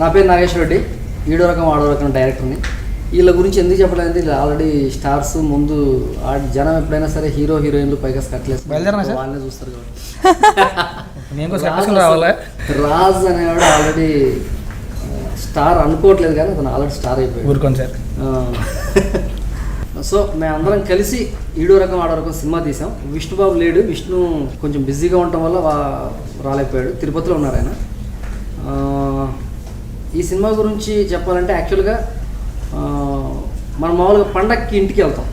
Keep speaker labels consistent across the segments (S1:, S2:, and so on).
S1: నా పేరు నాగేశ్వర రెడ్డి. ఈడో రకం ఆడో రకం డైరెక్టర్ని వీళ్ళ గురించి ఎందుకు చెప్పలేదు వీళ్ళు ఆల్రెడీ స్టార్స్ ముందు జనం ఎప్పుడైనా సరే హీరో హీరోయిన్లు పైగా
S2: సార్?
S1: వాళ్ళనే చూస్తారు కాబట్టి. రాజ్ అనేవాడు ఆల్రెడీ స్టార్ అనుకోవట్లేదు కానీ అతను ఆల్రెడీ స్టార్ అయిపోయాడు.
S2: ఊరుకోండి సార్.
S1: సో మేమందరం కలిసి ఈడో రకం ఆడో రకం సినిమా తీసాం. విష్ణుబాబు లేడు. విష్ణు కొంచెం బిజీగా ఉండటం వల్ల రాలేకపోయాడు. తిరుపతిలో ఉన్నారు ఆయన. ఈ సినిమా గురించి చెప్పాలంటే యాక్చువల్గా మనం మామూలుగా పండక్కి ఇంటికి వెళ్తాం.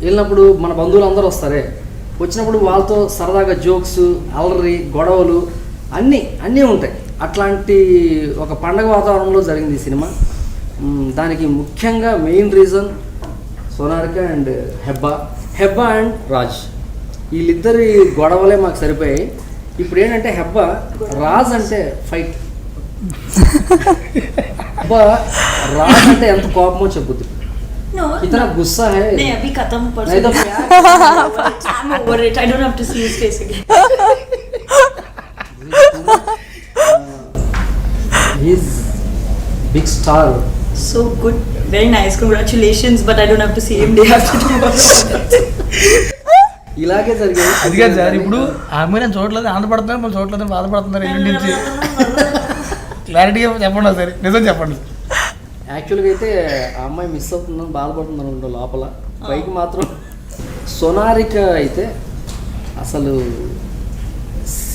S1: వెళ్ళినప్పుడు మన బంధువులు అందరూ వస్తారే? వచ్చినప్పుడు వాళ్ళతో సరదాగా జోక్స్ అలరి గొడవలు అన్నీ అన్నీ ఉంటాయి. అట్లాంటి ఒక పండగ వాతావరణంలో జరిగింది ఈ సినిమా. దానికి ముఖ్యంగా main reason Sonarika and Hebah Hebah and Raj వీళ్ళిద్దరి గొడవలే మాకు సరిపోయాయి ఇప్పుడు ఏంటంటే హెబ్బా రాజ్ అంటే ఫైట్ హెబ్బా రాజ్ అంటే ఎంత కోపమో చెప్పుద్ది
S3: No,
S1: ఇతర గుస్సా హే
S3: नहीं अभी खत्म
S1: नहीं
S3: परसों
S1: तो
S3: I'm over it. I don't have to see his face again.
S1: Is big star
S3: So good, very nice. Congratulations, but I don't have to see him day after tomorrow.
S1: ఇలాగే జరిగింది
S2: అది కాదు సార్ ఇప్పుడు ఆ అమ్మాయి నేను చూడలేదు ఆనందపడుతున్నారు మనం చూడలేదు బాధపడుతున్నారు ఇంటి నుంచి. క్లారిటీగా చెప్పండి సార్ నిజం చెప్పండి.
S1: యాక్చువల్గా అయితే ఆ అమ్మాయి మిస్ అవుతుందని బాధపడుతుంది అనుకుంటా లోపల. పైకి మాత్రం సోనారిక అయితే అసలు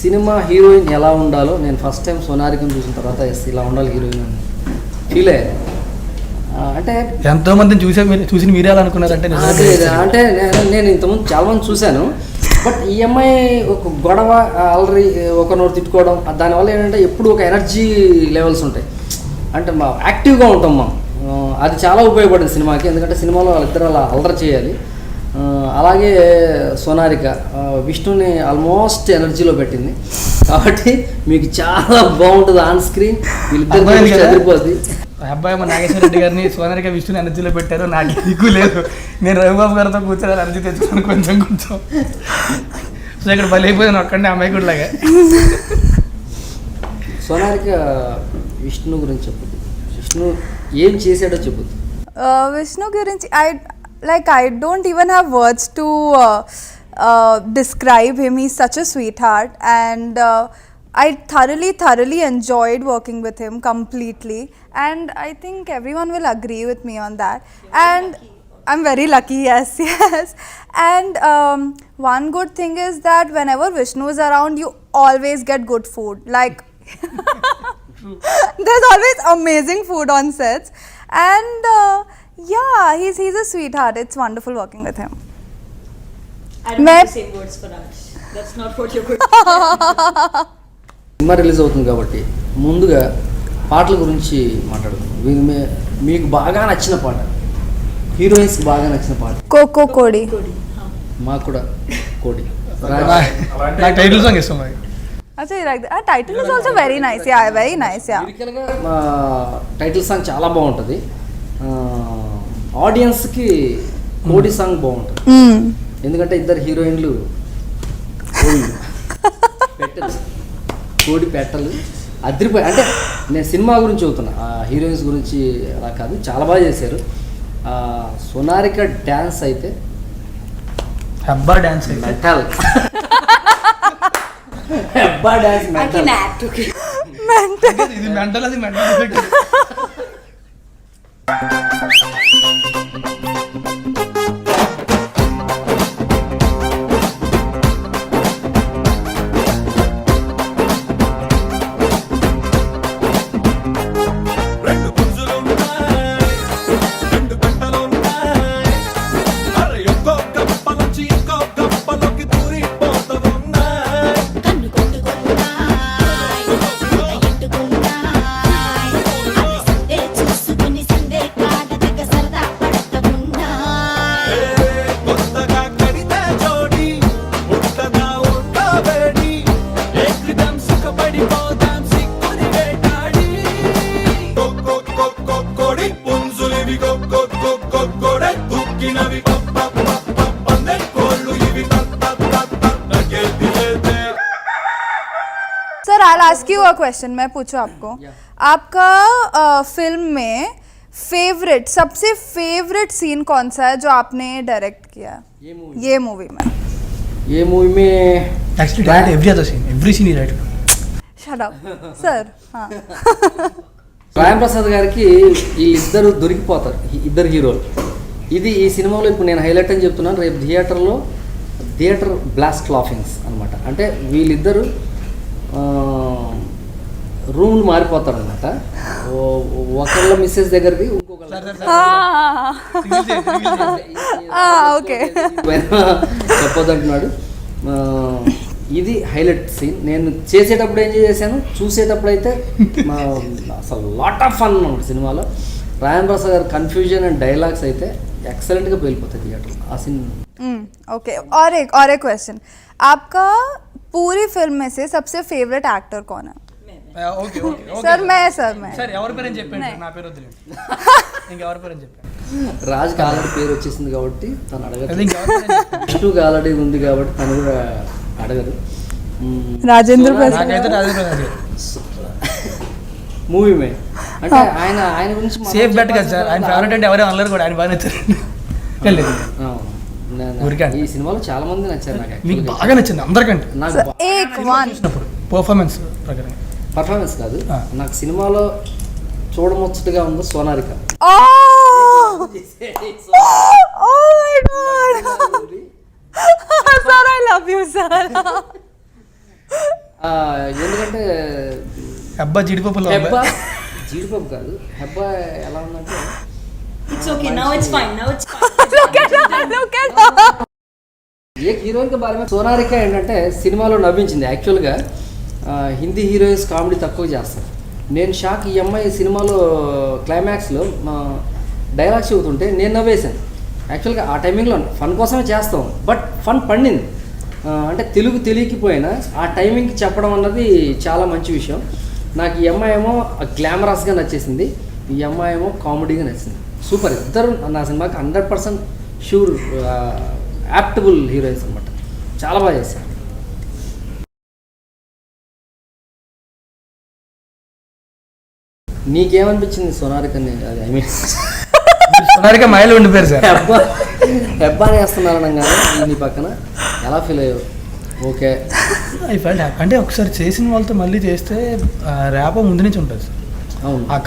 S1: సినిమా హీరోయిన్ ఎలా ఉండాలో నేను ఫస్ట్ టైం సోనారికని చూసిన తర్వాత ఎస్ ఇలా ఉండాలి హీరోయిన్ అని. ఫీల్ అయ్యాను అంటే
S2: ఎంతో మందిని చూసే చూసి మీరే అలా అనుకున్నారంటే
S1: అంటే నేను ఇంతకుముందు చాలా మంది చూశాను. బట్ ఈ అమ్మాయి ఒక గొడవ ఆల్రెడీ ఒకరినొకరు తిట్టుకోవడం దానివల్ల ఏంటంటే ఎప్పుడు ఒక ఎనర్జీ లెవెల్స్ ఉంటాయి. అంటే మా యాక్టివ్గా ఉంటాం మనం. అది చాలా ఉపయోగపడింది సినిమాకి. ఎందుకంటే సినిమాలో వాళ్ళిద్దరు అలా అల్లరి చేయాలి. అలాగే సోనారిక విష్ణుని ఆల్మోస్ట్ ఎనర్జీలో పెట్టింది. కాబట్టి మీకు చాలా బాగుంటుంది ఆన్ స్క్రీన్. వీళ్ళిద్దరు? చదిరిపోద్ది
S2: అబ్బాయి మా నాగేశ్వర రెడ్డి గారిని సోనరిక విష్ణుని ఎనర్జీలో పెట్టారు. నాకు దిక్కు లేదు. నేను రవిబాబు గారితో కూర్చొని ఎనర్జీ తెచ్చుకుని కొంచెం కొంచెం సో ఇక్కడ బలి అయిపోయాను ఒక్కడే అమ్మాయి కూడా లాగా.
S1: సోనారిక విష్ణు గురించి చెప్పుద్ది. విష్ణు ఏం చేశాడో చెప్పుద్ది.
S4: Uh, I like I don't even have words to uh, uh, describe him. He's such a sweetheart, and uh, I thoroughly, thoroughly enjoyed working with him completely. And I think everyone will agree with me on that. and I'm very lucky, yes, yes. And um, one good thing is that whenever Vishnu is around, you always get good food. Like there's always amazing food on sets and uh, yeah he's he's a sweetheart it's wonderful working with him
S3: I don't have the same words for Raj. That's not what you're going to
S1: సినిమా release అవుతుంది కాబట్టి ముందుగా పాటల గురించి మాట్లాడుకుందాం మీకు బాగా నచ్చిన పాట హీరోయిన్స్కి బాగా నచ్చిన పాట
S4: coco kodi
S1: మాకు కూడా కోడి
S2: టైటిల్ సాంగ్ ఇస్తాం
S4: is also very nice. Yeah, very nice. Yeah.
S1: లిరికల్గా మా టైటిల్ సాంగ్ చాలా బాగుంటుంది ఆడియన్స్కి కోడి సాంగ్ బాగుంటుంది. ఎందుకంటే ఇద్దరు హీరోయిన్లు కోళ్ళు. కోడి పెట్టలు అదిరిపోయి అంటే నేను సినిమా గురించి చెబుతున్నా. ఆ హీరోయిన్స్ గురించి అలా కాదు చాలా బాగా చేశారు. ఆ, సోనారిక డ్యాన్స్ అయితే
S2: హబ్బా డాన్స్ అయితే.
S1: మెటల్.
S3: Hebah dance metal.
S2: ఇది మెంటల్ అది
S4: mental ask you a question मैं पूछूं आपको आपका फिल्म में फेवरेट सबसे फेवरेट सीन कौन सा है जो आपने डायरेक्ट किया है?
S1: ये मूवी
S4: ये मूवी में
S1: ये मूवी में
S2: actually right every other scene every scene ఈ రైట్
S4: शट अप सर हाँ
S1: రాయం ప్రసాద్ గారికి వీళ్ళిద్దరు దొరికిపోతారు ఈ ఇద్దరు హీరోలు ఇది ఈ సినిమాలో ఇప్పుడు నేను హైలైట్ అని చెప్తున్నాను రేపు థియేటర్లో థియేటర్ బ్లాస్ట్ లాఫింగ్స్ అనమాట అంటే వీళ్ళిద్దరు రూమ్లు మారిపోతారు అనమాట ఒకళ్ళ మిస్సెస్ దగ్గరికి ఇంకొకళ్ళ
S4: हाँ हाँ ओके
S1: చెప్పొద్దంటున్నాడు ఆ, ఇది హైలైట్ సీన్ నేను చేసేటప్పుడు ఏం చేశాను చూసేటప్పుడు అయితే మా అసలు లాట్ ఆఫ్ ఫన్ ఉంది సినిమాలో రాయన్ ప్రసాద్ గారి కన్ఫ్యూజన్ అండ్ డైలాగ్స్ అయితే ఎక్సలెంట్గా పేలిపోతాయి థియేటర్ ఆ సీన్
S4: ओके Hmm, और एक और एक क्वेश्चन आपका पूरी फिल्म में से सबसे फेवरेट एक्टर कौन है
S2: ఓకే ఓకే
S4: सर मैं सर मैं
S2: సరే ఎవరి పేరని చెప్పండి నా పేరు వద్దు ఇంకెవరి పేరని చెప్పాను
S1: రాజుకి ఆల్రెడీ పేరు వచ్చేసింది కాబట్టి తను
S2: అది
S1: అడగదు
S2: ఇంకెవరి పేరని చెప్పాను
S1: విష్ణుకి ఆల్రెడీ ఉంది కాబట్టి తను కూడా అడగదు మ్మ్.
S4: राजेंद्र
S1: సోనా-
S4: प्रसाद
S2: నాకైతే రాజు అదే
S1: మూవీ మే అంటే ఆయన ఆయన గురించి మనం
S2: సేఫ్ బెట్ కదా సార్ ఆయన
S1: చెప్పాల్సిన
S2: ఫేవరెట్ అంటే ఎవరే అనలేరు కూడా ఆయన బాగా నచ్చారు లేదు
S1: ఆ, నేను-
S2: ఊరికే
S1: ఈ సినిమాలో చాలా మంది నచ్చారు నాకు
S2: మీకు బాగా నచ్చింది అందరికంటే. చూసినప్పుడు పర్ఫార్మెన్స్
S1: పర్ఫార్మెన్స్ కాదు. నాకు సినిమాలో చూడముచ్చటగా ఉంది సోనారిక. ఎందుకంటే
S2: హెబ్బా జీడిపప్పులు
S1: హెబ్బా జీడిపప్పు కాదు. హెబ్బా ఎలా ఉందంటే
S3: It's okay. Now it's fine. Now it's fine.
S4: look at her, look at her.
S1: ఏ హీరోయిన్కి బాగా సోనారిక ఏంటంటే సినిమాలో నవ్వించింది యాక్చువల్గా హిందీ హీరోయిన్స్ కామెడీ తక్కువ చేస్తారు నేను షాక్ ఈ అమ్మాయి సినిమాలో క్లైమాక్స్లో మా డైలాగ్స్ చెబుతుంటే నేను నవ్వేశాను యాక్చువల్గా ఆ టైమింగ్లో ఫన్ కోసమే చేస్తాం బట్ ఫన్ పండింది అంటే తెలుగు తెలియకపోయినా ఆ టైమింగ్కి చెప్పడం అన్నది చాలా మంచి విషయం నాకు ఈ అమ్మాయి ఏమో గ్లామరస్గా నచ్చేసింది ఈ అమ్మాయి ఏమో కామెడీగా నచ్చింది సూపర్. ఇద్దరు నా సినిమాకి hundred percent sure adaptable heroines అనమాట చాలా బాగా చేశారు. నీకేమనిపించింది సోనారిక ఐ మీన్
S2: సోనారిక మైలు ఉండిపోయారు సార్.
S1: హెబ్బా హెబ్బా అని వేస్తున్నారు అనగానే నీ పక్కన ఎలా ఫీల్ అయ్యావు? ఓకే.
S2: I felt happy. అంటే ఒకసారి చేసిన వాళ్ళతో మళ్ళీ చేస్తే ర్యాపో ముందు నుంచి ఉంటుంది సార్.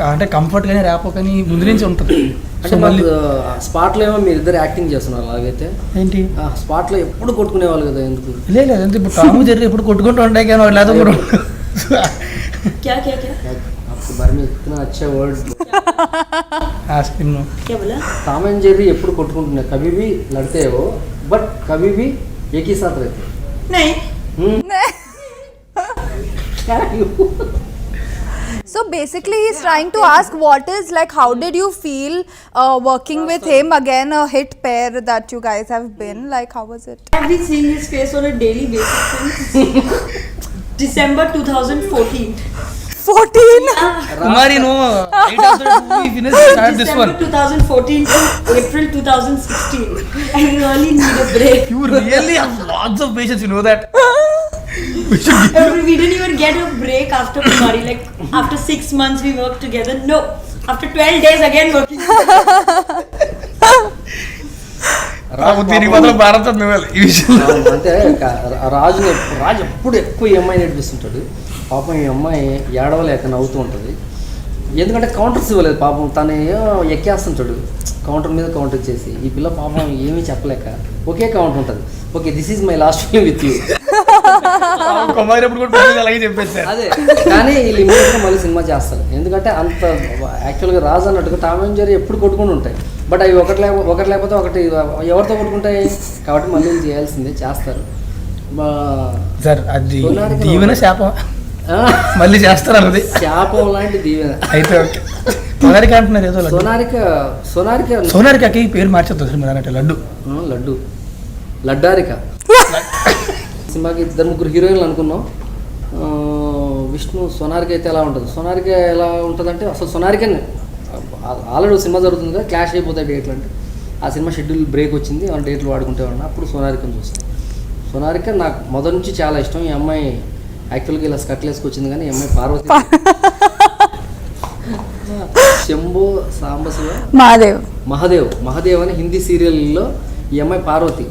S2: అంటే కంఫర్ట్ గానే ర్యాపో కానీ ముందు నుంచి ఉంటుంది.
S1: అంటే
S2: మళ్ళీ
S1: స్పాట్లో ఏమో మీరు ఇద్దరు యాక్టింగ్ చేస్తున్నారు అలాగైతే.
S2: ఏంటి?
S1: స్పాట్లో ఎప్పుడు కొట్టుకునే వాళ్ళు కదా ఎందుకు?
S2: లేదు లేదు ఇప్పుడు టాము జరిగి ఎప్పుడు కొట్టుకుంటూ ఉంటాయి కానీ వాళ్ళు
S1: వచ్చే
S3: కూడా
S1: టామ్ అండ్ జెర్రీ ఎప్పుడు కొట్టుకుంటున్నాయి? కవి
S3: భీ
S1: బట్ కవి ఏకీ
S4: So basically, he's trying to ask what is like, how did you feel uh, working with him again, a hit pair that you guys have been? Like, how was it?
S3: I've been seeing his face on a daily basis since December 2014.
S4: 14?
S2: Kumari, no. It after two, we finished start this
S3: December 2014 to April 2016. I really need a break.
S2: You really have lots of patience, you know that.
S3: we didn't even get a break after Kumari. Like after six months we worked together. No, after 12 days again working.
S1: రాజు
S2: దీనికి మాత్రం భారత ఈ
S1: అంటే రాజు రాజు ఎప్పుడు ఎక్కువ ఈ అమ్మాయిని ఏడిపిస్తుంటాడు పాపం ఈ అమ్మాయి ఏడవలేక నవ్వుతూ ఉంటుంది. ఎందుకంటే కౌంటర్స్ ఇవ్వలేదు పాపం. తను ఏమో ఎక్కేస్తుంటాడు. కౌంటర్ మీద కౌంటర్ చేసి. ఈ పిల్ల పాపం ఏమీ చెప్పలేక ఒకే కౌంటర్ ఉంటుంది. Okay this is my last film
S2: with you కూడా అలాగే
S1: అదే కానీ మళ్ళీ సినిమా చేస్తారు ఎందుకంటే అంత యాక్చువల్గా రాజు అన్నట్టుగా టామ్ అండ్ జెర్రీ ఎప్పుడు కొట్టుకుని ఉంటాయి. బట్ అవి ఒకటి ఒకటి లేకపోతే ఒకటి ఎవరితో కొట్టుకుంటాయి? కాబట్టి మళ్ళీ చేయాల్సిందే చేస్తారు.
S2: సార్ అది
S1: సోనారిక
S2: దీవెన శాపం. మళ్ళీ చేస్తారు అన్నది.
S1: శాపం లాంటి దీవెన.
S2: అయితే ఓకే. సోనారిక అంటున్నారు ఏదో
S1: సోనారిక సోనారిక
S2: సోనారికకి పేరు మార్చేద్దాం మీరు అన్నట్టు లడ్డు.
S1: లడ్డు. లడ్డారిక. సినిమాకి ఇద్దరు ముగ్గురు హీరోయిన్లు అనుకున్నాం. విష్ణు సోనారిక అయితే ఎలా ఉంటుంది? సోనారిక ఎలా ఉంటుందంటే అసలు సోనారిక ఆల్రెడీ సినిమా జరుగుతుంది కదా క్లాష్ అయిపోతాయి డేట్లు అంటే. ఆ సినిమా షెడ్యూల్ బ్రేక్ వచ్చింది ఆ డేట్లు వాడుకుంటే ఉన్నా అప్పుడు సోనారికను చూస్తాను సోనారిక నాకు మొదటి నుంచి చాలా ఇష్టం. ఈ అమ్మాయి యాక్చువల్గా ఇలా స్కట్లు వేసుకొచ్చింది కానీ ఈ అమ్మాయి పార్వతి. శంభు సాంబశివ
S4: Mahadev.
S1: మహాదేవ్. మహాదేవ్ అని హిందీ సీరియల్లో ఈ అమ్మాయి పార్వతి.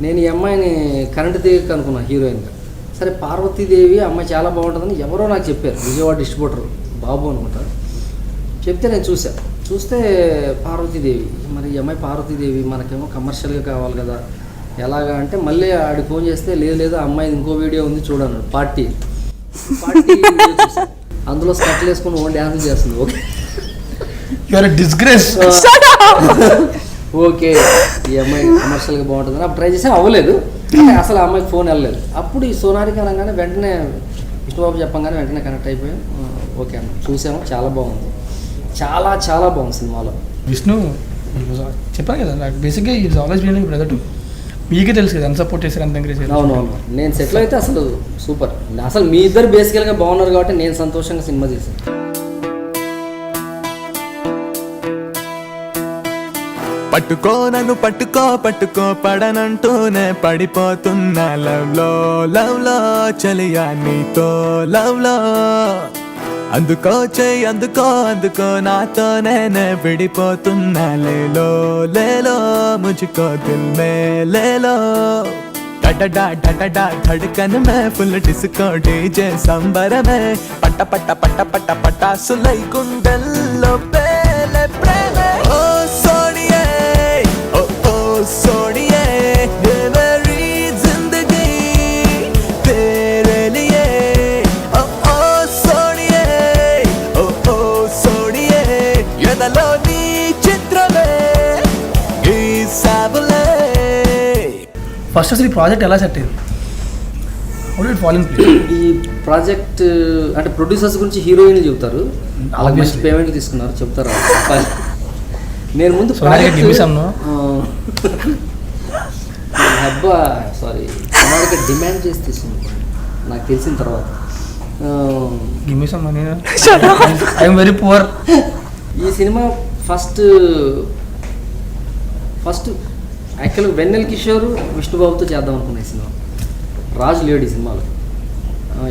S1: నేను ఈ అమ్మాయిని కరెంట్ తీగక అనుకున్నా హీరోయిన్గా. సరే పార్వతీదేవి అమ్మాయి చాలా బాగుంటుందని ఎవరో నాకు చెప్పారు విజయవాడ డిస్ట్రిబ్యూటర్ బాబు అనుకుంటా. చెప్తే నేను చూసా చూస్తే పార్వతీదేవి మరి ఈ అమ్మాయి పార్వతీదేవి మనకేమో కమర్షియల్గా కావాలి కదా ఎలాగా అంటే మళ్ళీ ఆడికి ఫోన్ చేస్తే లేదు లేదు ఆ అమ్మాయి ఇంకో వీడియో ఉంది చూడను పార్టీ. పార్టీ. అందులో స్కట్లు వేసుకుని ఓన్ డ్యాన్స్ చేస్తుంది ఓకే.
S2: డిస్గ్రేస్
S1: ఓకే ఈ అమ్మాయి కమర్షియల్గా బాగుంటుంది అప్పుడు ట్రై చేసి అవ్వలేదు. అసలు ఆ అమ్మాయికి ఫోన్ వెళ్ళలేదు. అప్పుడు ఈ సోనారికి అనగానే వెంటనే విష్ణుబాబు చెప్పంగానే వెంటనే కనెక్ట్ అయిపోయాం. ఓకే అన్న చూసాము. చాలా బాగుంది. చాలా చాలా బాగుంది సినిమాలో.
S2: విష్ణు చెప్పాను కదా నాకు బేసిక్గా is always been brother to మీకే తెలుసు కదా ఎంత సపోర్ట్ చేశారు ఎంత ఎంకరేజ్
S1: అవును నేను సెటిల్ అయితే అసలు సూపర్. అసలు మీ ఇద్దరు బేసికల్గా బాగున్నారు కాబట్టి నేను సంతోషంగా సినిమా చేశాను.
S5: పట్టుకో నన్ను పట్టుకో పట్టుకో పడనంటూనే పడిపోతున్నా లవ్లో లవ్లో చలియా నీతో లవ్లో. అందుకో చెయ్యి అందుకో అందుకో నాతో నేనే విడిపోతున్నా లేలో లేలో ముజుకో దిల్ మే లేలో. డడడా డడడా ధడకన్ మే ఫుల్ డిస్కో డీజే సంబరమే. పట్ట పట్ట పట్ట పట్ట పటాసులై గుండెల్లో పే
S2: ఫస్ట్ అసలు ఈ ప్రాజెక్ట్ ఎలా సెట్ అయింది? ప్లేస్
S1: ఈ ప్రాజెక్ట్ అంటే ప్రొడ్యూసర్స్ గురించి హీరోయిన్లు చెబుతారు. మంచి
S2: Obviously.
S1: పేమెంట్ తీసుకున్నారు చెప్తారు. నేను ముందు అబ్బా సారీ సోనాలికి డిమాండ్ చేసి తీసుకుంది నాకు తెలిసిన తర్వాత.
S2: ఐఎమ్ వెరీ పువర్
S1: ఈ సినిమా ఫస్ట్ ఫస్ట్ యాక్చువల్గా వెన్నెల్ కిషోర్ విష్ణుబాబుతో చేద్దాం అనుకున్నా ఈ సినిమా. రాజు లేడు ఈ సినిమాలో.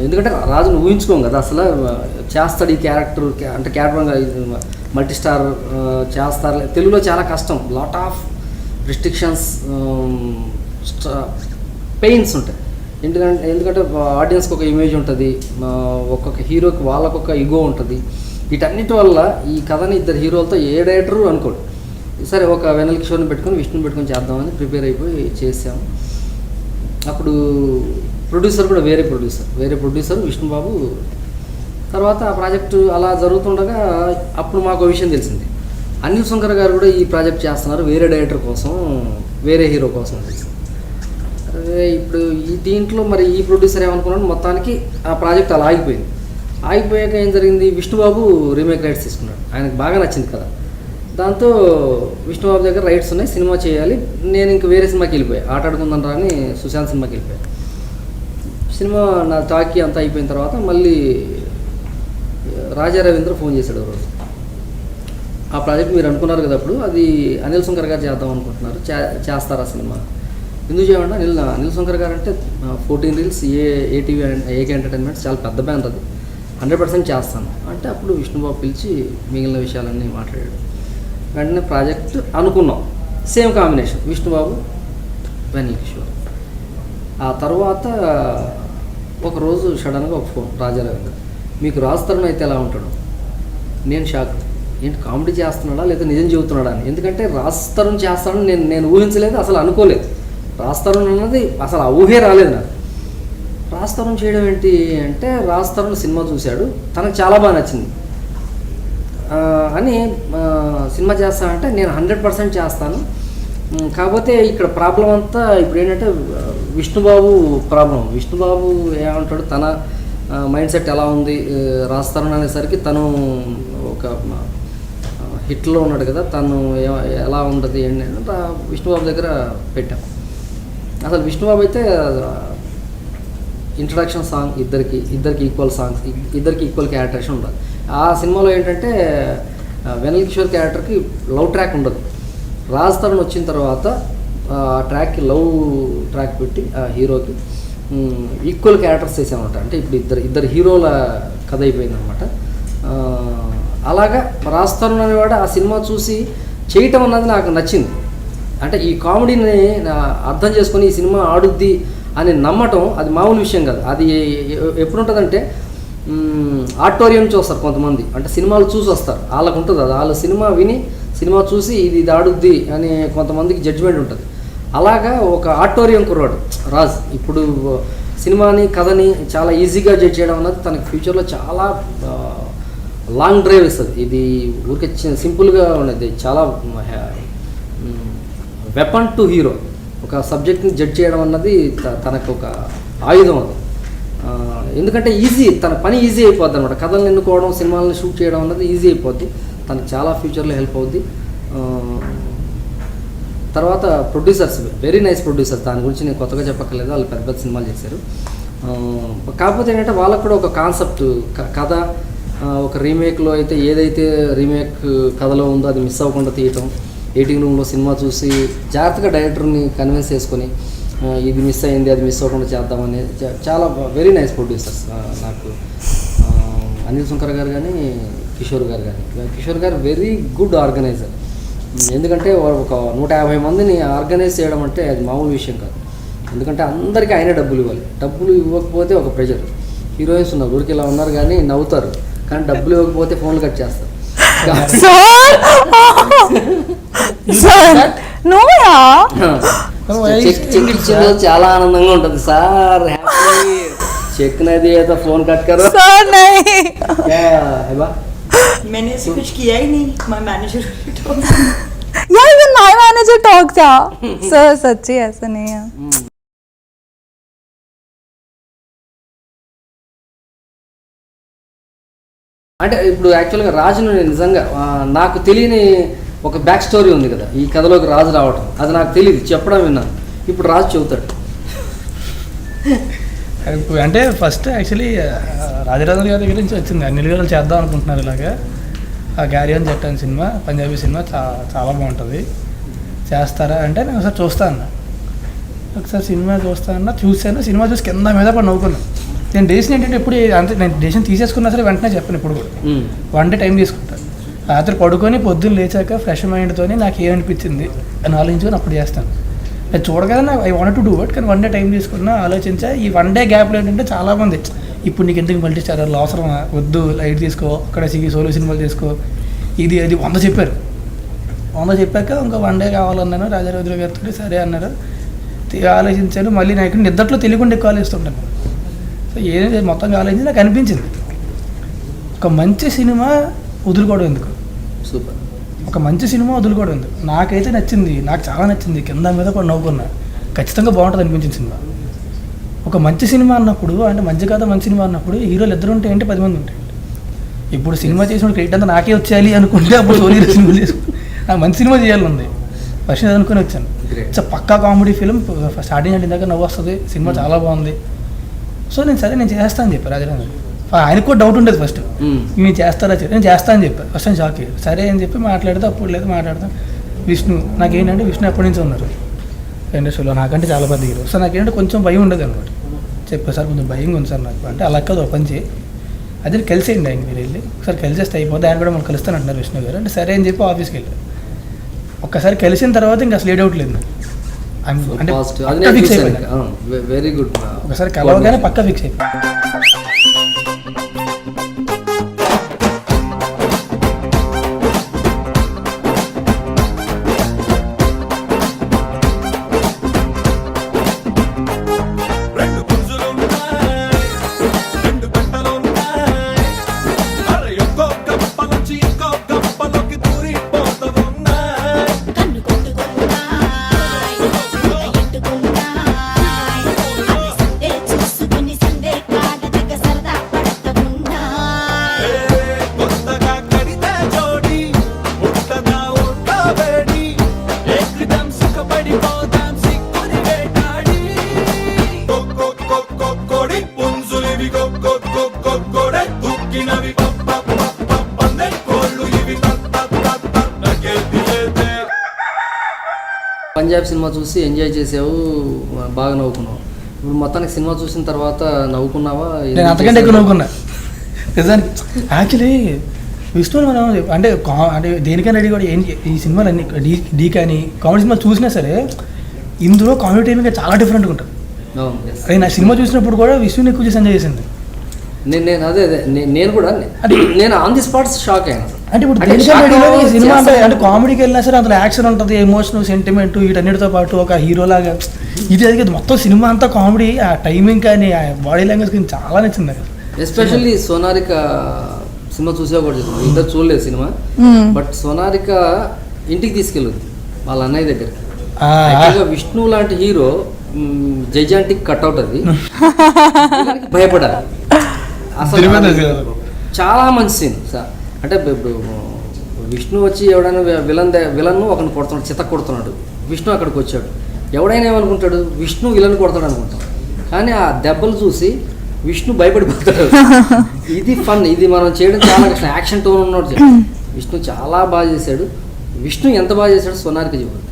S1: ఎందుకంటే రాజును ఊహించుకోం కదా అసలు చేస్తాడు ఈ క్యారెక్టర్ అంటే క్యారెక్టర్ మల్టీ స్టార్ చేస్తారు. తెలుగులో చాలా కష్టం. లాట్ ఆఫ్ రిస్ట్రిక్షన్స్ పెయిన్స్ ఉంటాయి. ఎందుకంటే ఎందుకంటే ఆడియన్స్కి ఒక ఇమేజ్ ఉంటుంది ఒక్కొక్క హీరోకి వాళ్ళకొక ఇగో ఉంటుంది. వీటన్నిటి వల్ల ఈ కథని ఇద్దరు హీరోలతో ఏ డైరెక్టరు అనుకోడు. సరే ఒక వెనల్ కిషోర్ని పెట్టుకొని విష్ణుని పెట్టుకొని చేద్దామని ప్రిపేర్ అయిపోయి చేసాము. అప్పుడు ప్రొడ్యూసర్ కూడా వేరే ప్రొడ్యూసర్ వేరే ప్రొడ్యూసర్ విష్ణుబాబు. తర్వాత ఆ ప్రాజెక్టు అలా జరుగుతుండగా అప్పుడు మాకు ఒక విషయం తెలిసింది. అనిల్ శంకర్ గారు కూడా ఈ ప్రాజెక్ట్ చేస్తున్నారు వేరే డైరెక్టర్ కోసం వేరే హీరో కోసం తెలిసింది. అరే ఇప్పుడు ఈ దీంట్లో మరి ఈ ప్రొడ్యూసర్ ఏమనుకున్నాడు? మొత్తానికి ఆ ప్రాజెక్ట్ అలా ఆగిపోయింది. ఆగిపోయాక ఏం జరిగింది? విష్ణుబాబు రీమేక్ రైట్స్ తీసుకున్నాడు. ఆయనకు బాగా నచ్చింది కదా. దాంతో విష్ణుబాబు దగ్గర రైట్స్ ఉన్నాయి సినిమా చేయాలి. నేను ఇంక వేరే సినిమాకి వెళ్ళిపోయా. ఆట ఆడుకుందాం రా అని సుశాంత్ సినిమాకి వెళ్ళిపోయా. సినిమా నా టాకీ అంతా అయిపోయిన తర్వాత మళ్ళీ రాజా రవీంద్ర ఫోన్ చేశాడు రోజు ఆ ప్రాజెక్ట్ మీరు అనుకున్నారు కదా అప్పుడు అది అనిల్ శంకర్ గారు చేద్దాం అనుకుంటున్నారు. చేస్తారా సినిమా? ఎందుకు చేయమంటే అనిల్ అనిల్ శంకర్ గారు అంటే fourteen reels A ATV AK entertainment చాలా పెద్ద బ్యాన్ అది. హండ్రెడ్ పర్సెంట్ చేస్తాను. అంటే అప్పుడు విష్ణుబాబు పిలిచి మిగిలిన విషయాలన్నీ మాట్లాడాడు. వెంటనే ప్రాజెక్ట్ అనుకున్నాం. Same combination. విష్ణుబాబు వెనిల్ కిషోర్ ఆ తర్వాత ఒకరోజు సడన్గా ఒక ఫోన్ రాజారావు మీకు రాజ్ తరుణ్ అయితే ఎలా ఉంటాడు? నేను షాక్. ఏంటి కామెడీ చేస్తున్నాడా లేదా నిజం చెబుతున్నాడా అని? ఎందుకంటే రాజ్ తరుణ్ చేస్తాడని నేను నేను ఊహించలేదు అసలు అనుకోలేదు. రాజ్ తరుణ్ అన్నది అసలు ఆ ఊహే రాలేదు నాకు. రాజ్ చేయడం ఏంటి అంటే రాజ్ తరుణ్ సినిమా చూశాడు. తనకు చాలా బాగా నచ్చింది. అని సినిమా చేస్తాను అంటే నేను హండ్రెడ్ పర్సెంట్ చేస్తాను. కాకపోతే ఇక్కడ ప్రాబ్లం అంతా ఇప్పుడు ఏంటంటే విష్ణుబాబు ప్రాబ్లం. విష్ణుబాబు ఏమంటాడు తన మైండ్ సెట్ ఎలా ఉంది ఆ, అనేసరికి తను ఒక హిట్లో ఉన్నాడు కదా తను ఎలా ఉంటుంది ఏంటి అంటే విష్ణుబాబు దగ్గర పెట్టాం. అసలు విష్ణుబాబు అయితే ఇంట్రడక్షన్ సాంగ్ ఇద్దరికి ఇద్దరికి ఈక్వల్ సాంగ్స్ ఇద్దరికి ఈక్వల్ క్యారెక్టరేషన్ ఉండాలి. ఆ సినిమాలో ఏంటంటే వెనల్ కిషోర్ క్యారెక్టర్కి లవ్ ట్రాక్ ఉండదు. రాజ్ తరుణ్ వచ్చిన తర్వాత ఆ ట్రాక్కి లవ్ ట్రాక్ పెట్టి ఆ హీరోకి ఈక్వల్ క్యారెక్టర్స్ చేసామన్నమాట అంటే ఇప్పుడు ఇద్దరు ఇద్దరు హీరోల కథ అయిపోయింది అనమాట అలాగా తరుణ్ అనేవాడు ఆ సినిమా చూసి చేయటం అన్నది నాకు నచ్చింది. అంటే ఈ కామెడీని అర్థం చేసుకొని ఈ సినిమా ఆడుద్ది అని నమ్మటం అది మామూలు విషయం కాదు. అది ఎ- ఎ- ఆడిటోరియం చూస్తారు కొంతమంది. అంటే సినిమాలు చూసి వస్తారు. వాళ్ళకు ఉంటుంది అది. వాళ్ళ సినిమా విని సినిమా చూసి ఇది దాడుద్ది అని కొంతమందికి జడ్జిమెంట్ ఉంటుంది. అలాగా ఒక ఆడిటోరియం కుర్రాడు రాజ్. ఇప్పుడు సినిమాని కథని చాలా ఈజీగా జడ్జ్ చేయడం అన్నది తనకి ఫ్యూచర్లో చాలా లాంగ్ డ్రైవ్ ఇస్తుంది. ఇది ఊరికే సింపుల్గా ఉన్నది చాలా వెపన్ టు హీరో ఒక సబ్జెక్ట్ని జడ్జ్ చేయడం అన్నది త- తనకు ఒక ఆయుధం అది. ఎందుకంటే ఈజీ తన పని ఈజీ అయిపోద్ది అనమాట కథలను ఎన్నుకోవడం సినిమాలను షూట్ చేయడం అన్నది ఈజీ అయిపోద్ది. తనకు చాలా ఫ్యూచర్లో హెల్ప్ అవుద్ది. తర్వాత ప్రొడ్యూసర్స్ వెరీ నైస్ ప్రొడ్యూసర్స్. దాని గురించి నేను కొత్తగా చెప్పక్కర్లేదు వాళ్ళు పెద్ద పెద్ద సినిమాలు చేశారు. కాకపోతే ఏంటంటే వాళ్ళకు కూడా ఒక కాన్సెప్ట్ కథ ఒక రీమేక్లో అయితే ఏదైతే రీమేక్ కథలో ఉందో అది మిస్ అవ్వకుండా తీయటం ఎయిటింగ్ రూమ్లో సినిమా చూసి జాగ్రత్తగా డైరెక్టర్ని కన్విన్స్ చేసుకొని ఇది మిస్ అయింది అది మిస్ అవ్వకుండా చేద్దామని చాలా వెరీ నైస్ ప్రొడ్యూసర్స్ నాకు. అనిల్ శంకర్ గారు కానీ కిషోర్ గారు కానీ కిషోర్ గారు వెరీ గుడ్ ఆర్గనైజర్ ఎందుకంటే ఒక నూట యాభై మందిని ఆర్గనైజ్ చేయడం అంటే అది మామూలు విషయం కాదు. ఎందుకంటే అందరికీ ఆయనే డబ్బులు ఇవ్వాలి. డబ్బులు ఇవ్వకపోతే ఒక ప్రెజర్ హీరోయిన్స్ ఉన్నారు ఊరికి ఇలా ఉన్నారు కానీ నవ్వుతారు. కానీ డబ్బులు ఇవ్వకపోతే ఫోన్లు కట్ చేస్తారు.
S4: Sir! Sir! No, yeah!
S1: Check check ఇచ్చిన రోజు చాలా ఆనందంగా ఉంటుంది సార్ హ్యాపీ చెక్ నది ఏదో ఫోన్ కట్ కరో
S4: Sir, nahi!
S1: है बा
S3: मैंने ऐसे कुछ किया ही नहीं my manager
S4: Yeah, even my manager talked, yeah. Sir, सच्ची ऐसा नहीं है.
S1: అంటే ఇప్పుడు యాక్చువల్గా రాజును నేను నిజంగా ఆ, నాకు తెలియని ఒక బ్యాక్ స్టోరీ ఉంది కదా ఈ కథలోకి రాజు రావటం. అది నాకు తెలియదు చెప్పడం విన్నాను. ఇప్పుడు రాజు చెబుతాడు.
S2: అంటే ఫస్ట్ యాక్చువల్లీ రాజరాజు గారి దగ్గర నుంచి వచ్చింది. అనిల్ గారు చేద్దాం అనుకుంటున్నారు ఇలాగా. ఆ గ్యారియన్ జట్ అనే సినిమా పంజాబీ సినిమా చా చాలా బాగుంటుంది. చేస్తారా అంటే నేను ఒకసారి చూస్తా అన్న. ఒకసారి సినిమా చూస్తా అన్న చూశాను. సినిమా చూసి కింద మీద పడి నవ్వుకున్నాను నేను డేషన్ ఏంటంటే ఎప్పుడు అంతే నేను డేషన్ తీసేసుకున్నా సరే వెంటనే చెప్పాను ఇప్పుడు కూడా. వన్ డే టైం తీసుకుంటాను రాత్రి పడుకొని పొద్దున్న లేచాక ఫ్రెష్ మైండ్తోనే నాకు ఏమనిపించింది అని ఆలోచించుకొని అప్పుడు చేస్తాను. అది చూడగానే నాకు I want to do it కానీ వన్ డే టైం తీసుకున్నా ఆలోచించా ఈ వన్ డే గ్యాప్లో ఏంటంటే చాలామంది ఇప్పుడు నీకు ఎందుకు మల్టీ స్టారర్లు అవసరమా వద్దు లైట్ తీసుకో అక్కడ సిగి సోలో సినిమాలు తీసుకో. ఇది అది వంద చెప్పారు. వంద చెప్పాక ఇంకా వన్ డే కావాలన్నాను రాజారాజు గారితో సరే అన్నారు. ఆలోచించాను మళ్ళీ నాకు నిద్దట్లో తెలియకుండా ఎక్కువ ఆలోచిస్తుంటాను. సో ఏది మొత్తంగా ఆలోచించి నాకు అనిపించింది. ఒక మంచి సినిమా వదులుకోవడం ఎందుకు?
S1: సూపర్.
S2: ఒక మంచి సినిమా వదులుకోవడం ఎందుకు నాకైతే నచ్చింది. నాకు చాలా నచ్చింది. కింద మీద కూడా నవ్వుకున్నా. ఖచ్చితంగా బాగుంటుంది అనిపించింది సినిమా. ఒక మంచి సినిమా అన్నప్పుడు అంటే మంచి కథ మంచి సినిమా అన్నప్పుడు హీరోలు ఇద్దరు ఉంటే ఏంటి? పది మంది ఉంటాయి ఇప్పుడు సినిమా చేసిన క్రెడిట్ అంతా నాకే వచ్చేయాలి అనుకుంటే అప్పుడు సోనీ సినిమా చేసుకుంటే నాకు మంచి సినిమా చేయాలి ఉంది ఫస్ట్ అనుకుని వచ్చాను. ఇట్స్ పక్కా కామెడీ ఫిలిం స్టార్టింగ్ అంటే దాకా నవ్వు వస్తుంది. సినిమా చాలా బాగుంది. సో నేను సరే నేను చేస్తాను అని చెప్పాను రాజరాజు ఆయనకు కూడా డౌట్ ఉండేది ఫస్ట్. నేను చేస్తారా? చెప్పి నేను చేస్తా అని చెప్పాను ఫస్ట్ షాక్ అయ్యారు సరే అని చెప్పి మాట్లాడితే అప్పుడు లేదు మాట్లాడతాం విష్ణు నాకేంటంటే విష్ణు ఎప్పటి నుంచి ఉన్నారు? ఇండస్ట్రీలో నాకంటే చాలా పెద్ద హీరో సో నాకేంటంటే కొంచెం భయం ఉండదు అనమాట. చెప్పారు సార్ కొంచెం భయంగా ఉంది సార్ నాకు. అంటే అలా కాదు ఓపెన్ చేయి. అదే కలిసేయండి ఆయన మీరు వెళ్ళి. ఒకసారి కలిసేస్తే అయిపోతే ఆయన కూడా మనం కలుస్తాను అంటున్నారు విష్ణు గారు. అంటే సరే అని చెప్పి ఆఫీస్కి వెళ్ళారు ఒక్కసారి కలిసిన తర్వాత ఇంకా అసలు ఏ డౌట్ లేదు అంటే
S1: వెరీ గుడ్
S2: ఒకసారి కలవగానే పక్కా ఫిక్స్ అయిపోయింది.
S1: సినిమా చూసి ఎంజాయ్ చేసావు బాగా నవ్వుకున్నావు. ఇప్పుడు మొత్తానికి సినిమా చూసిన తర్వాత నవ్వుకున్నావా?
S2: నేను అంతకంటే ఎక్కువ నవ్వుకున్నా. నిజానికి యాక్చువల్లీ విష్ణుని మనం అంటే అంటే దేనికైనా రెడీ కూడా ఏం ఈ సినిమాలు అన్ని డీ డీ కానీ కామెడీ సినిమా చూసినా సరే ఇందులో కామెడీ టైమింగ్ చాలా డిఫరెంట్గా ఉంటుంది.
S1: అవును, yes.
S2: అదే నా సినిమా చూసినప్పుడు కూడా విష్ణుని ఎక్కువ చూసి ఎంజాయ్ చేసింది.
S1: నేను నేను అదే నేను కూడా నేను ఆన్ ది స్పాట్ షాక్ అయ్యాను.
S2: అంటే ఇప్పుడు సినిమా అంటే. అంటే కామెడీకి వెళ్ళినా సరే అందులో యాక్షన్ ఉంటుంది ఎమోషన్ సెంటిమెంట్ వీటన్నిటితో పాటు ఒక హీరో లాగా. ఇది అది మొత్తం సినిమా అంతా కామెడీ ఆ టైమింగ్ కానీ ఆ బాడీ లాంగ్వేజ్ కానీ చాలా నచ్చింది నాకు.
S1: ఎస్పెషల్లీ సోనారిక సినిమా చూసా కూడా ఇద్దరు చూడలేదు సినిమా. బట్ సోనారిక ఇంటికి తీసుకెళ్ళదు వాళ్ళ అన్నయ్య దగ్గర విష్ణు లాంటి హీరో జైజాంటిక్ కట్అవుట్ అది. భయపడాలి. అసలు. చాలా మంచి సీన్ సార్. అంటే ఇప్పుడు విష్ణు వచ్చి ఎవడైనా విలన్ విలన్ ఒకరిని కొడుతున్నాడు చిత్త కొడుతున్నాడు. విష్ణు అక్కడికి వచ్చాడు. ఎవడైనా ఏమనుకుంటాడు? విష్ణు విలన్ కొడతాడు అనుకుంటాం. కానీ ఆ దెబ్బలు చూసి విష్ణు భయపడిపోతాడు. ఇది ఫన్ ఇది మనం చేయడం చాలా కష్టం. యాక్షన్ టోన్ ఉన్నాడు. విష్ణు చాలా బాగా చేశాడు. విష్ణు ఎంత బాగా చేశాడు సోనారికి చెప్పండి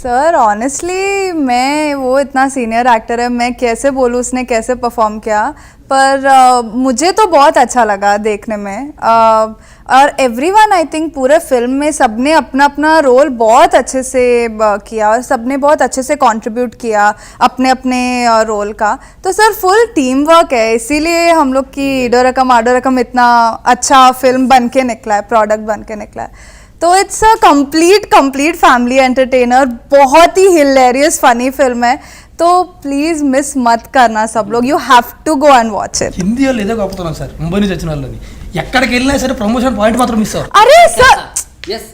S4: सर ऑनेस्टली मैं वो इतना सीनियर एक्टर है मैं कैसे बोलूँ उसने कैसे परफॉर्म किया? पर uh, मुझे तो बहुत अच्छा लगा देखने में। uh, और एवरीवन आई थिंक पूरे फ़िल्म में सबने अपना अपना रोल बहुत अच्छे से किया और सबने बहुत अच्छे से कंट्रीब्यूट किया अपने अपने रोल का। तो सर फुल टीम वर्क है इसीलिए हम लोग की ईडो रकम आडो रकम इतना अच्छा फ़िल्म बन के निकला है प्रोडक्ट बन के निकला है। तो it's a complete complete family entertainer बहुत ही हिलेरियस फनी फिल्म है तो प्लीज़ मिस मत करना सब लोग you have to go and watch it
S2: Hindi వాళ్ళు ఏదో గొప్పతనం సార్ ముంబై నుంచి వచ్చిన వాళ్ళని ఎక్కడికి వెళ్ళినా సరే ప్రమోషన్ పాయింట్ మాత్రం మిస్ అవ్వరు
S4: अरे सर
S1: ఎస్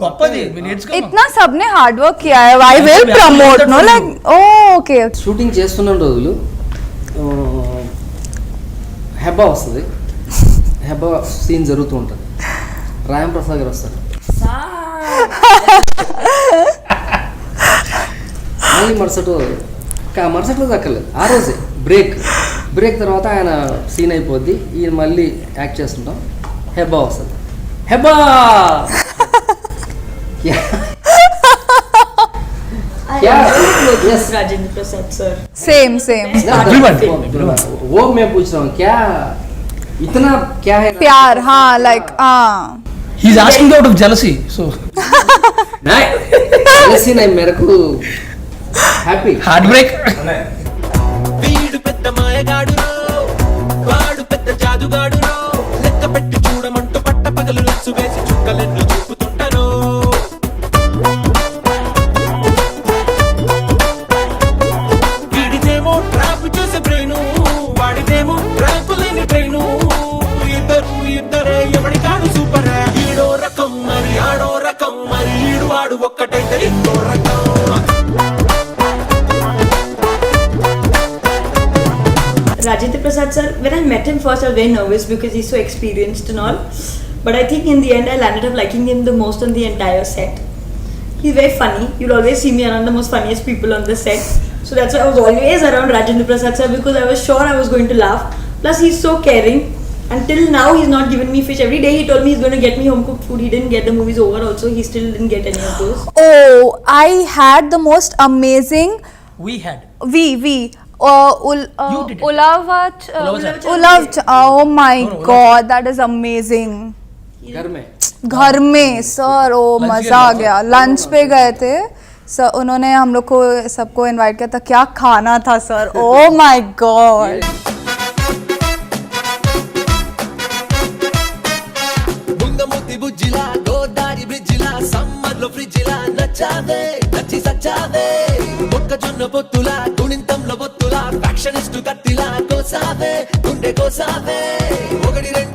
S2: గొప్పది మీరు నేర్చుకోవాలి
S4: इतना सबने हार्ड वर्क किया है I will
S2: Actually,
S4: promote no
S2: actually,
S4: like okay
S1: shooting చేస్తున్న రోజులు ఆ, హెబ్బా వస్తుంది హెబ్బా సీన్ జరుగుతూ ఉంటుంది రాయం ప్రసాద్ గారు వస్తారు మళ్ళీ మరుసటి రోజు కా- మరుసటి రోజు అక్కర్లేదు ఆ రోజే బ్రేక్ బ్రేక్ తర్వాత ఆయన సీన్ అయిపోద్ది ఈయన మళ్ళీ యాక్ట్ చేస్తుంటాం హెబ్బా వస్తుంది Hebah
S3: I
S1: Yeah,
S3: love
S1: yes.
S3: Rajendra Prasad sir.
S4: Same same
S2: Everyone, everyone.
S1: वो मैं पूछ रहा हूँ क्या इतना क्या है
S4: प्यार हाँ लाइक हाँ
S2: he's asking out of jealousy so
S1: తెలిసి నేను మేరకు హ్యాపీ
S2: హార్ట్ బ్రేక్
S6: వీడు పెద్ద మాయగాడురో
S3: very nervous because he's so experienced and all. But I think in the end, I landed up liking him the most on the entire set. He's very funny. You'll always see me around the most funniest people on the set. So that's why I was always around Rajendra Prasad sir because I was sure I was going to laugh. Plus, he's so caring. Until now, he's not given me fish. Every day he told me he's going to get me home cooked food. He didn't get the movies over, also. He still didn't get any of those.
S4: Oh, I had the most amazing.
S2: We had.
S4: We, we. uh, ul, uh,
S2: You did it.
S4: Ulavat uh,
S2: Ulavat.
S4: Ulav oh my
S2: No, no, Ulav.
S4: god that is amazing
S1: घर में
S4: घर में sir ओ
S2: Lunch
S4: मजा आ
S2: किया
S4: गया lunch पे गए थे सर उन्होंने हम लोग को सबको इनवाइट किया था क्या खाना था sir oh my God
S6: ముందముద్ది బుజ్జిలా Godari బ్రిడ్జిలా summer లో ఫ్రిడ్జిలా నచ్చావే నచ్చి సచ్చావే మొక్కజొన్న పొత్తులా గుణింతంలో పొత్తులా ఇస్తూ కత్తిలా కోసావే గుండె కోసావే ఒకటి రెండు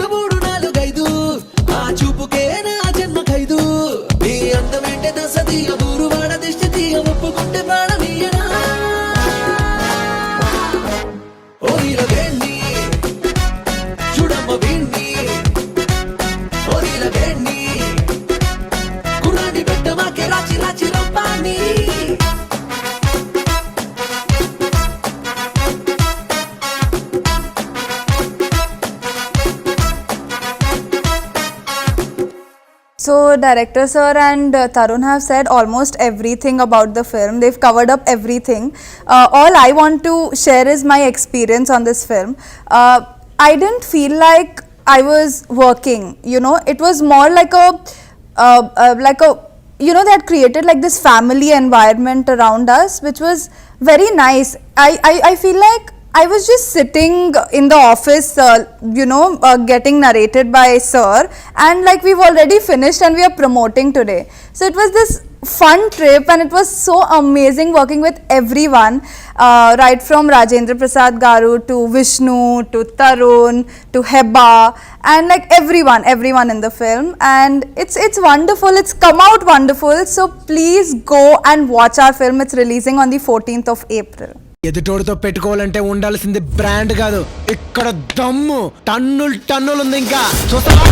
S4: director sir and uh, Tarun have said almost everything about the film. They've covered up everything. Uh, all I want to share is my experience on this film. Uh, I didn't feel like I was working. You know, it was more like a, uh, uh, like a, you know, that created like this family environment around us, which was very nice. I, I, I feel like I was just sitting in the office, uh, you know, uh, getting narrated by Sir, and like we've already finished and we are promoting today. So it was this fun trip, and it was so amazing working with everyone, uh, right from Rajendra Prasad Garu to Vishnu to Tarun to Heba, and like everyone, everyone in the film. And it's it's wonderful. It's come out wonderful. So please go and watch our film. It's releasing on the 14th of April.
S7: ఎదుటోడితో పెట్టుకోవాలంటే ఉండాల్సింది brand కాదు. ఇక్కడ దమ్ము. టన్నులు టన్నులు ఉంది ఇంకా. చూస్తావా?